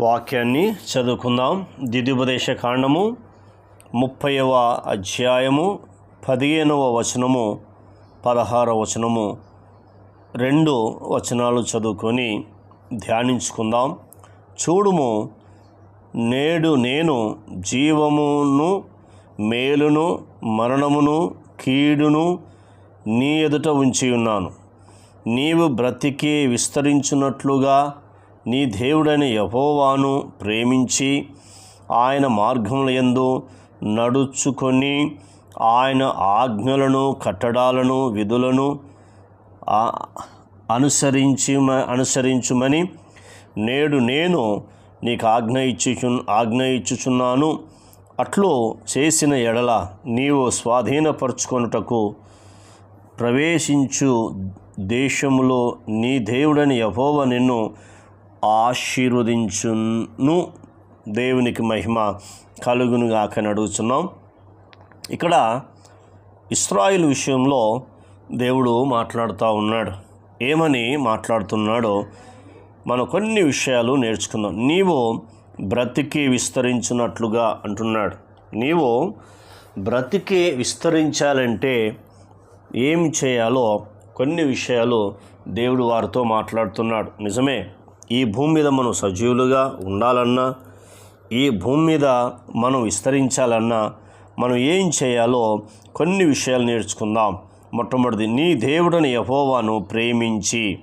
వాక్యాన్ని చదువుకుందాం. దిద్యుపదేశ కాండము ముప్పైవ అధ్యాయము పదిహేనవ వచనము పదహార వచనము రెండు వచనాలు చదువుకొని ధ్యానించుకుందాం. చూడుము నేడు నేను జీవమును మేలును మరణమును కీడును నీ ఎదుట ఉంచి ఉన్నాను నీవు బ్రతికి విస్తరించున్నట్లుగా నీ దేవుడైన యహోవాను ప్రేమించి ఆయన మార్గములయందు నడుచుకొని ఆయన ఆజ్ఞలను కట్టడాలను విధులను అనుసరించి అనుసరించుమని నేడు నేను నీకు ఆజ్ఞ ఇచ్చుచు ఆజ్ఞ ఇచ్చుచున్నాను. అట్లు చేసిన ఎడల నీవు స్వాధీనపరుచుకొనుటకు ప్రవేశించు దేశములో నీ దేవుడని యహోవ నిన్ను ఆశీర్వదించును. దేవునికి మహిమ కలుగునుగాక అడుగుతున్నాం ఇక్కడ ఇస్రాయిల్ విషయంలో దేవుడు మాట్లాడుతూ ఉన్నాడు. ఏమని మాట్లాడుతున్నాడో మనం కొన్ని విషయాలు నేర్చుకుందాం. నీవు బ్రతికి విస్తరించినట్లుగా అంటున్నాడు. నీవు బ్రతికి విస్తరించాలంటే ఏం చేయాలో కొన్ని విషయాలు దేవుడు వారితో మాట్లాడుతున్నాడు. నిజమే. ఈ భూమి మీద మనం సజీవులుగా ఉండాలన్నా ఈ భూమి మీద మనం విస్తరించాలన్నా మనం ఏం చేయాలో కొన్ని విషయాలు నేర్చుకుందాం. మొట్టమొదటిది నీ దేవుడని యహోవాను ప్రేమించి.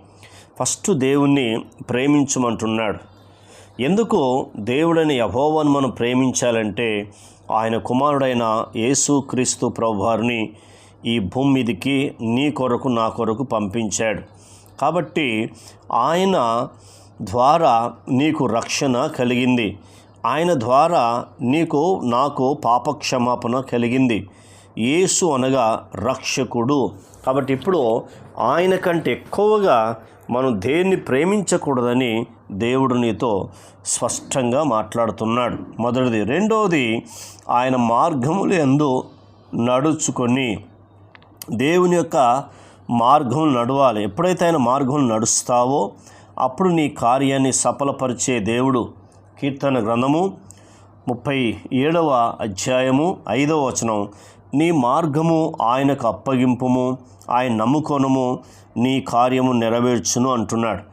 ఫస్ట్ దేవుణ్ణి ప్రేమించమంటున్నాడు. ఎందుకు దేవుడని యహోవాను మనం ప్రేమించాలంటే ఆయన కుమారుడైన యేసు క్రీస్తు ప్రభువారిని ఈ భూమి మీదకి నీ కొరకు నా కొరకు పంపించాడు. కాబట్టి ఆయన ద్వారా నీకు రక్షణ కలిగింది. ఆయన ద్వారా నీకు నాకు పాపక్షమాపణ కలిగింది. యేసు అనగా రక్షకుడు. కాబట్టి ఇప్పుడు ఆయన కంటే ఎక్కువగా మనం దేన్ని ప్రేమించకూడదని దేవుడు నీతో స్పష్టంగా మాట్లాడుతున్నాడు. మొదటిది. రెండవది ఆయన మార్గములు ఎందు నడుచుకొని దేవుని యొక్క మార్గం నడవాలి. ఎప్పుడైతే ఆయన మార్గం నడుస్తావో అప్పుడు నీ కార్యాన్ని సఫలపరిచే దేవుడు. కీర్తన గ్రంథము ముప్పై ఏడవ అధ్యాయము ఐదవ వచనం. నీ మార్గము ఆయనకు అప్పగింపుము ఆయన నమ్ముకొనము నీ కార్యము నెరవేర్చును అంటున్నాడు.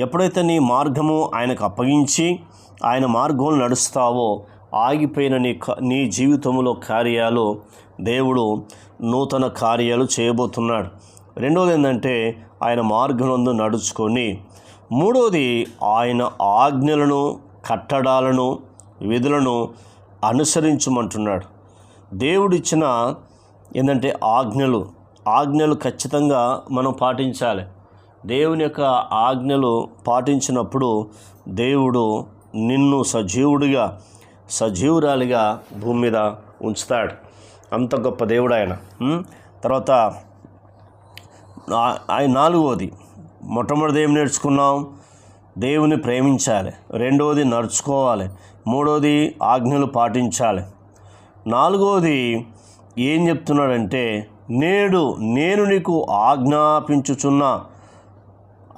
ఎప్పుడైతే నీ మార్గము ఆయనకు అప్పగించి ఆయన మార్గంలో నడుస్తావో ఆగిపోయిన నీ క- నీ జీవితంలో కార్యాలు దేవుడు నూతన కార్యాలు చేయబోతున్నాడు. రెండవది ఏంటంటే ఆయన మార్గం నడుచుకొని మూడవది ఆయన ఆజ్ఞలను కట్టడాలను విధులను అనుసరించమంటున్నాడు. దేవుడిచ్చిన ఏంటంటే ఆజ్ఞలు. ఆజ్ఞలు ఖచ్చితంగా మనం పాటించాలి. దేవుని యొక్క ఆజ్ఞలు పాటించినప్పుడు దేవుడు నిన్ను సజీవుడిగా సజీవురాలిగా భూమి మీద ఉంచుతాడు. అంత గొప్ప దేవుడు ఆయన. తర్వాత ఆయన నాలుగవది మొట్టమొదటిది ఏం నేర్చుకున్నాం? దేవుని ప్రేమించాలి. రెండవది నడుచుకోవాలి. మూడవది ఆజ్ఞలు పాటించాలి. నాలుగవది ఏం చెప్తున్నాడంటే నేడు నేను నీకు ఆజ్ఞాపించుచున్నా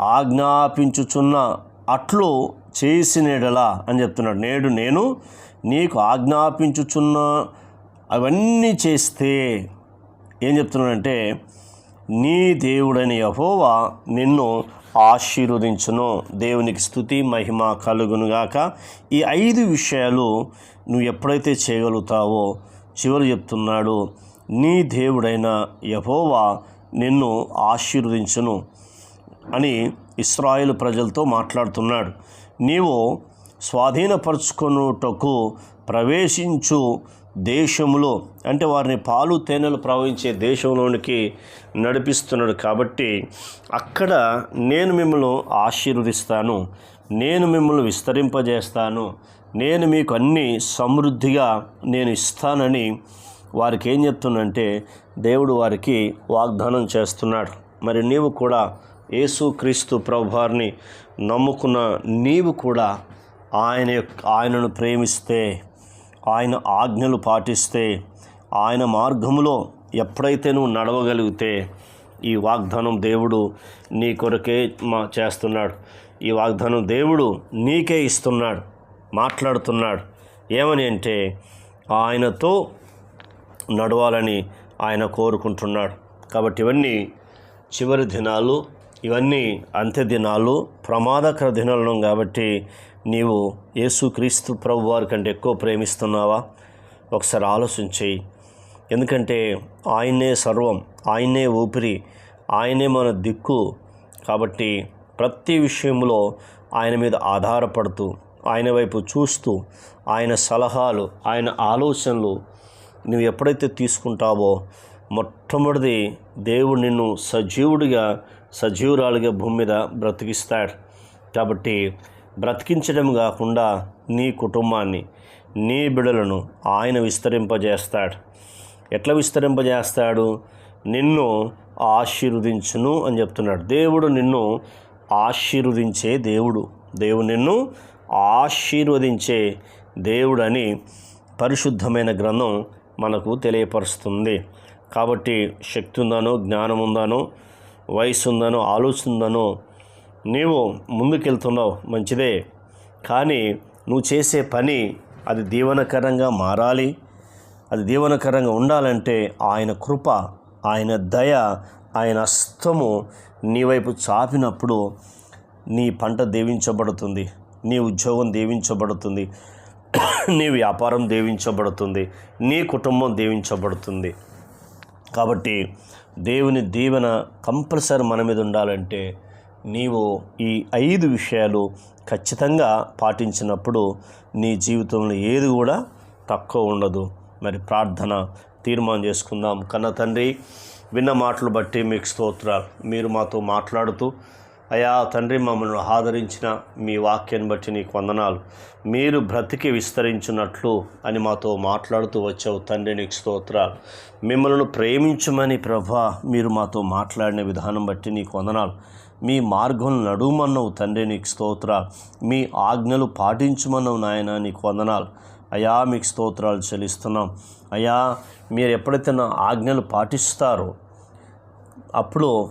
ఆజ్ఞాపించుచున్నా అట్లు చేసినేడలా అని చెప్తున్నాడు. నేడు నేను నీకు ఆజ్ఞాపించుచున్న అవన్నీ చేస్తే ఏం చెప్తున్నాడంటే నీ దేవుడైన యహోవా నిన్ను ఆశీర్వదించును. దేవునికి స్థుతి మహిమ కలుగునుగాక. ఈ ఐదు విషయాలు నువ్వు ఎప్పుడైతే చేయగలుగుతావో చివరి చెప్తున్నాడు నీ దేవుడైన యహోవా నిన్ను ఆశీర్వదించును అని ఇస్రాయేల్ ప్రజలతో మాట్లాడుతున్నాడు. నీవు స్వాధీనపరుచుకొనుటకు ప్రవేశించు దేశంలో అంటే వారిని పాలు తేనెలు ప్రవహించే దేశంలోనికి నడిపిస్తున్నాడు కాబట్టి అక్కడ నేను మిమ్మల్ని ఆశీర్వదిస్తాను నేను మిమ్మల్ని విస్తరింపజేస్తాను నేను మీకు అన్ని సమృద్ధిగా నేను ఇస్తానని వారికి ఏం చెప్తున్నంటే దేవుడు వారికి వాగ్దానం చేస్తున్నాడు. మరి నీవు కూడా యేసుక్రీస్తు ప్రభువారిని నమ్ముకున్న నీవు కూడా ఆయన యొక్క ఆయనను ప్రేమిస్తే ఆయన ఆజ్ఞలు పాటిస్తే ఆయన మార్గములో ఎప్పుడైతే నువ్వు నడవగలిగితే ఈ వాగ్దానం దేవుడు నీ కొరకే మా చేస్తున్నాడు. ఈ వాగ్దానం దేవుడు నీకే ఇస్తున్నాడు మాట్లాడుతున్నాడు. ఏమని అంటే ఆయనతో నడవాలని ఆయన కోరుకుంటున్నాడు. కాబట్టి ఇవన్నీ చివరి దినాలు ఇవన్నీ అంత్య దినాలు ప్రమాదకర దినాలు కాబట్టి నీవు యేసుక్రీస్తు ప్రభు వారి కంటే ఎక్కువ ప్రేమిస్తున్నావా? ఒకసారి ఆలోచించి ఎందుకంటే ఆయనే సర్వం ఆయనే ఊపిరి ఆయనే మన దిక్కు. కాబట్టి ప్రతి విషయంలో ఆయన మీద ఆధారపడుతూ ఆయన వైపు చూస్తూ ఆయన సలహాలు ఆయన ఆలోచనలు నువ్వు ఎప్పుడైతే తీసుకుంటావో మొట్టమొదటిది దేవుడు నిన్ను సజీవుడిగా సజీవురాలుగా భూమి మీద బ్రతికిస్తాడు. కాబట్టి బ్రతికించడం కాకుండా నీ కుటుంబాన్ని నీ బిడలను ఆయన విస్తరింపజేస్తాడు. ఎట్లా విస్తరింపజేస్తాడు? నిన్ను ఆశీర్వదించును అని చెప్తున్నాడు. దేవుడు నిన్ను ఆశీర్వదించే దేవుడు. దేవుడు నిన్ను ఆశీర్వదించే దేవుడు అని పరిశుద్ధమైన గ్రంథం మనకు తెలియపరుస్తుంది. కాబట్టి శక్తి ఉందనో జ్ఞానం ఉందనో వయసు ఉందనో ఆలోచన ఉందనో నీవు ముందుకెళ్తున్నావు మంచిదే. కానీ నువ్వు చేసే పని అది దీవనకరంగా మారాలి. అది దీవనకరంగా ఉండాలంటే ఆయన కృప ఆయన దయ ఆయన అస్తము నీ వైపు చాపినప్పుడు నీ పంట దీవించబడుతుంది. నీ ఉద్యోగం దీవించబడుతుంది. నీ వ్యాపారం దీవించబడుతుంది. నీ కుటుంబం దీవించబడుతుంది. కాబట్టి దేవుని దీవెన కంపల్సరీ మన మీద ఉండాలంటే నీవు ఈ ఐదు విషయాలు ఖచ్చితంగా పాటించినప్పుడు నీ జీవితంలో ఏది కూడా తక్కువ ఉండదు. మరి ప్రార్థన తీర్మానం చేసుకుందాం. కన్న తండ్రి విన్న మాటలు బట్టి మీకు స్తోత్రాలు. మీరు మాతో మాట్లాడుతూ అయా తండ్రి మమ్మల్ని ఆదరించిన మీ వాక్యాన్ని బట్టి నీకు వందనాలు. మీరు బ్రతికి విస్తరించినట్లు అని మాతో మాట్లాడుతూ వచ్చావు తండ్రి నీకు స్తోత్రాలు. మిమ్మల్ని ప్రేమించమని ప్రభా మీరు మాతో మాట్లాడిన విధానం బట్టి నీకు వందనాలు. మీ మార్గం నడుమన్నావు తండ్రి నీకు స్తోత్ర మీ ఆజ్ఞలు పాటించమన్నావు నాయన నీకు వందనాలు. అయా మీకు స్తోత్రాలు చెల్లిస్తున్నాం. అయా మీరు ఎప్పుడైతే నా ఆజ్ఞలు పాటిస్తారో అప్పుడు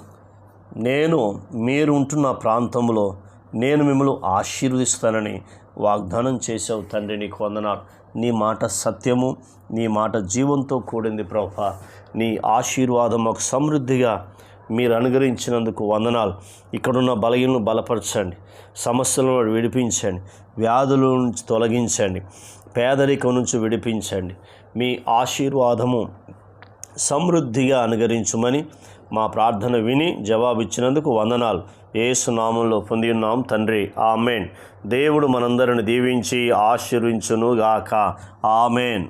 నేను మీరు ఉంటున్న ప్రాంతంలో నేను మిమ్మల్ని ఆశీర్వదిస్తానని వాగ్దానం చేసావు తండ్రి నీకు వందనాలు. నీ మాట సత్యము నీ మాట జీవంతో కూడింది ప్రభా. నీ ఆశీర్వాదం మాకు సమృద్ధిగా మీరు అనుగ్రహించినందుకు వందనాలు. ఇక్కడున్న బలహీనను బలపరచండి. సమస్యలను విడిపించండి. వ్యాధుల నుంచి తొలగించండి. పేదరికం నుంచి విడిపించండి. మీ ఆశీర్వాదము సమృద్ధిగా అనుగరించుమని మా ప్రార్థన విని జవాబిచ్చినందుకు వందనాలు. ఏసు నామంలో పొంది ఉన్నాం తండ్రి. ఆమెన్. దేవుడు మనందరిని దీవించి ఆశీర్వించును గాక ఆమెన్.